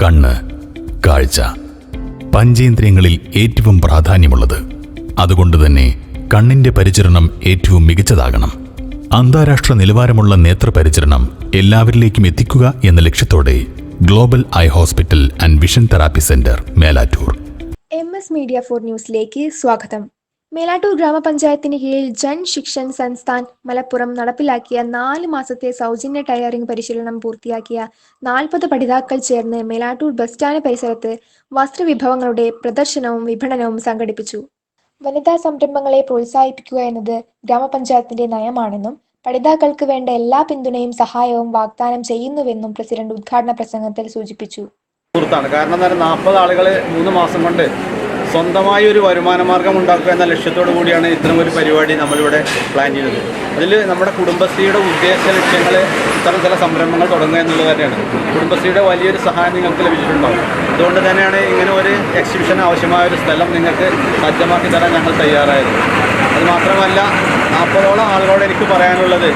കണ്ണ് കാഴ്ച പഞ്ചേന്ദ്രിയങ്ങളിൽ ഏറ്റവും പ്രാധാന്യമുള്ളത്. അതുകൊണ്ട് തന്നെ കണ്ണിന്റെ പരിചരണം ഏറ്റവും മികച്ചതാകണം. അന്താരാഷ്ട്ര നിലവാരമുള്ള നേത്രപരിചരണം എല്ലാവരിലേക്കും എത്തിക്കുക എന്ന ലക്ഷ്യത്തോടെ global eye hospital and vision therapy centre Melattur. M S media for ന്യൂസിലേക്ക് സ്വാഗതം. മേലാട്ടൂർ ഗ്രാമപഞ്ചായത്തിന് കീഴിൽ ജൻ ശിക്ഷൻ സംസ്ഥാൻ മലപ്പുറം നടപ്പിലാക്കിയ നാല് മാസത്തെ സൗജന്യ ടയറിംഗ് പരിശീലനം പൂർത്തിയാക്കിയ നാൽപ്പത് പഠിതാക്കൾ ചേർന്ന് മേലാട്ടൂർ ബസ് സ്റ്റാൻഡ് പരിസരത്ത് വസ്ത്രവിഭവങ്ങളുടെ പ്രദർശനവും വിപണനവും സംഘടിപ്പിച്ചു. വനിതാ സംരംഭങ്ങളെ പ്രോത്സാഹിപ്പിക്കുക എന്നത് ഗ്രാമപഞ്ചായത്തിന്റെ നയമാണെന്നും പഠിതാക്കൾക്ക് വേണ്ട എല്ലാ പിന്തുണയും സഹായവും വാഗ്ദാനം ചെയ്യുന്നുവെന്നും പ്രസിഡന്റ് ഉദ്ഘാടന പ്രസംഗത്തിൽ സൂചിപ്പിച്ചു. കാരണം നാൽപ്പത് ആളുകൾ മൂന്ന് മാസം കൊണ്ട് സ്വന്തമായി ഒരു വരുമാന മാർഗം ഉണ്ടാക്കുക എന്ന ലക്ഷ്യത്തോടു കൂടിയാണ് ഇത്തരം ഒരു പരിപാടി നമ്മളിവിടെ പ്ലാൻ ചെയ്തത് അതിൽ നമ്മുടെ കുടുംബശ്രീയുടെ ഉദ്ദേശ ലക്ഷ്യങ്ങൾ ഇത്തരം ചില സംരംഭങ്ങൾ തുടങ്ങുക എന്നുള്ളത് തന്നെയാണ്. കുടുംബശ്രീയുടെ വലിയൊരു സഹായം നിങ്ങൾക്ക് ലഭിച്ചിട്ടുണ്ടാവും. അതുകൊണ്ട് തന്നെയാണ് ഇങ്ങനെ ഒരു എക്സിബിഷൻ ആവശ്യമായ ഒരു സ്ഥലം നിങ്ങൾക്ക് സജ്ജമാക്കി തരാൻ ഞങ്ങൾ തയ്യാറായത്. അത് മാത്രമല്ല നാൽപ്പതോളം ആളുകളോട് എനിക്ക് പറയാനുള്ളത്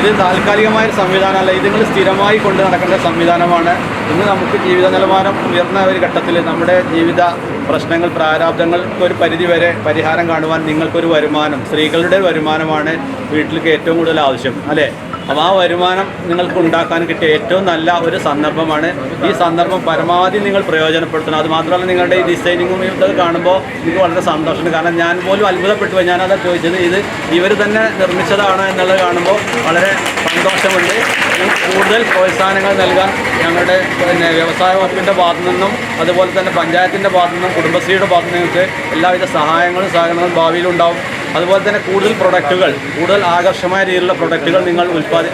ഇത് താൽക്കാലികമായ ഒരു സംവിധാനമല്ല ഇത് നിങ്ങൾ സ്ഥിരമായി കൊണ്ട് നടക്കേണ്ട സംവിധാനമാണ്. ഇന്ന് നമുക്ക് ജീവിത നിലവാരം ഉയർന്ന ഒരു ഘട്ടത്തിൽ നമ്മുടെ ജീവിത പ്രശ്നങ്ങൾ പ്രാരാബ്ദങ്ങൾക്ക് ഒരു പരിധി വരെ പരിഹാരം കാണുവാൻ നിങ്ങൾക്കൊരു വരുമാനം സ്ത്രീകളുടെ വരുമാനമാണ് വീട്ടിലേക്ക് ഏറ്റവും കൂടുതൽ ആവശ്യം അല്ലേ? അപ്പോൾ ആ വരുമാനം നിങ്ങൾക്ക് ഉണ്ടാക്കാൻ കിട്ടിയ ഏറ്റവും നല്ല ഒരു സന്ദർഭമാണ്. ഈ സന്ദർഭം പരമാവധി നിങ്ങൾ പ്രയോജനപ്പെടുത്തണം. അത് മാത്രമല്ല നിങ്ങളുടെ ഈ ഡിസൈനിങ്ങും ഇതൊക്കെ കാണുമ്പോൾ എനിക്ക് വളരെ സന്തോഷമുണ്ട്. കാരണം ഞാൻ പോലും അത്ഭുതപ്പെട്ടു പോയി. ഞാനത് ചോദിച്ചത് ഇത് ഇവർ തന്നെ നിർമ്മിച്ചതാണോ എന്നുള്ളത് കാണുമ്പോൾ വളരെ സന്തോഷമുണ്ട്. കൂടുതൽ പ്രോത്സാഹനങ്ങൾ നൽകാൻ ഞങ്ങളുടെ പിന്നെ വ്യവസായ വകുപ്പിന്റെ ഭാഗത്തു നിന്നും അതുപോലെ തന്നെ പഞ്ചായത്തിന്റെ ഭാഗത്തു നിന്നും കുടുംബശ്രീയുടെ ഭാഗത്തു നിങ്ങൾക്ക് എല്ലാവിധ സഹായങ്ങളും സഹകരണങ്ങളും ഭാവിയിലുണ്ടാവും. അതുപോലെ തന്നെ കൂടുതൽ പ്രൊഡക്റ്റുകൾ കൂടുതൽ ആകർഷമായ രീതിയിലുള്ള പ്രൊഡക്റ്റുകൾ നിങ്ങൾ ഉൽപ്പാദി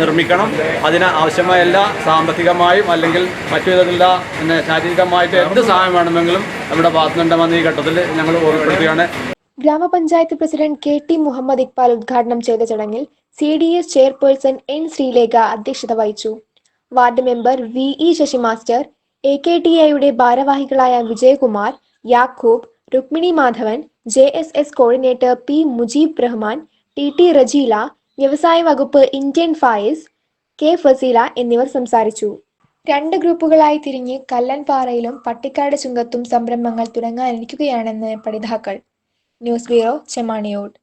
നിർമ്മിക്കണം. അതിന് ആവശ്യമായ എല്ലാ സാമ്പത്തികമായും അല്ലെങ്കിൽ മറ്റു വിധത്തിലുള്ള പിന്നെ ശാരീരികമായിട്ട് എന്ത് സഹായം വേണമെങ്കിലും നമ്മുടെ ഭാഗത്തുനിന്നുണ്ടെന്ന് ഈ ഘട്ടത്തിൽ ഞങ്ങൾ ഓർമ്മപ്പെടുത്തുകയാണ്. ഗ്രാമപഞ്ചായത്ത് president K T Muhammad Iqbal ഉദ്ഘാടനം ചെയ്ത ചടങ്ങിൽ C D S chairperson N Sreelekha അധ്യക്ഷത വഹിച്ചു. Ward member V E Sasi master A K T എയുടെ ഭാരവാഹികളായ Vijayakumar Yakub Rukmini Madhavan J S S coordinator P Mujeeb Rahman T T Rajeela വ്യവസായ വകുപ്പ് Indian Fayis K Faseela എന്നിവർ സംസാരിച്ചു. രണ്ട് ഗ്രൂപ്പുകളായി തിരിഞ്ഞ് കല്ലൻപാറയിലും പട്ടിക്കാട് ചുങ്കത്തും സംരംഭങ്ങൾ തുടങ്ങാനിരിക്കുകയാണെന്ന് പഠിതാക്കൾ. News bureau ചെമാണിയോട്